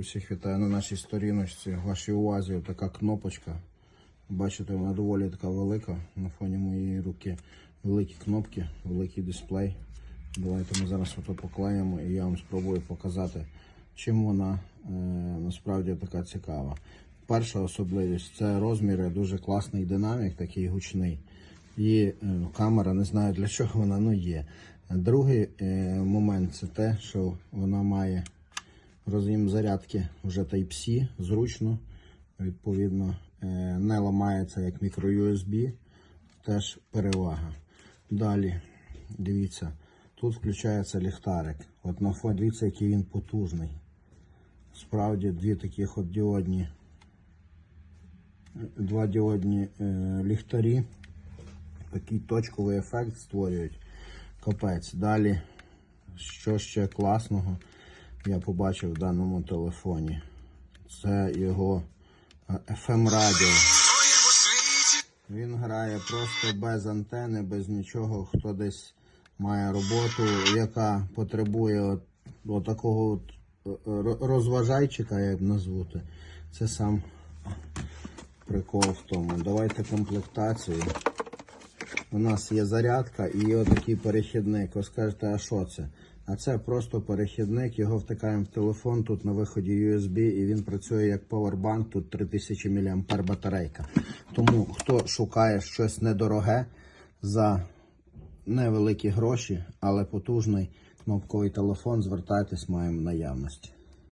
Всіх вітаю на нашій сторіночці. Вашій увазі така кнопочка. Бачите, вона доволі така велика на фоні моєї руки. Великі кнопки, великий дисплей. Давайте ми зараз ото поклеїмо і я вам спробую показати, чим вона е, насправді така цікава. Перша особливість це розміри, дуже класний динамік, такий гучний. І е, камера, не знаю для чого вона ну є. Другий е, момент це те, що вона має роз'єм зарядки вже Type-C, зручно, відповідно, е, не ламається як мікро-USB, теж перевага. Далі, дивіться, тут включається ліхтарик. От на фоні, дивіться, який він потужний. Справді дві такі от діодні, два діодні е, ліхтарі. Такий точковий ефект створюють. Капець. Далі, що ще класного я побачив в даному телефоні. Це його е, FM радіо. Він грає просто без антени, без нічого. Хто десь має роботу, яка потребує от, от такого от е, розважайчика, як назвути. Це сам прикол в тому. Давайте комплектацію. У нас є зарядка і є отакий перехідник. Ви скажете, а що це? А це просто перехідник, його втикаємо в телефон, тут на виході USB, і він працює як павербанк, тут 3000 мА батарейка. Тому хто шукає щось недороге за невеликі гроші, але потужний кнопковий телефон, звертайтесь, маємо в наявності.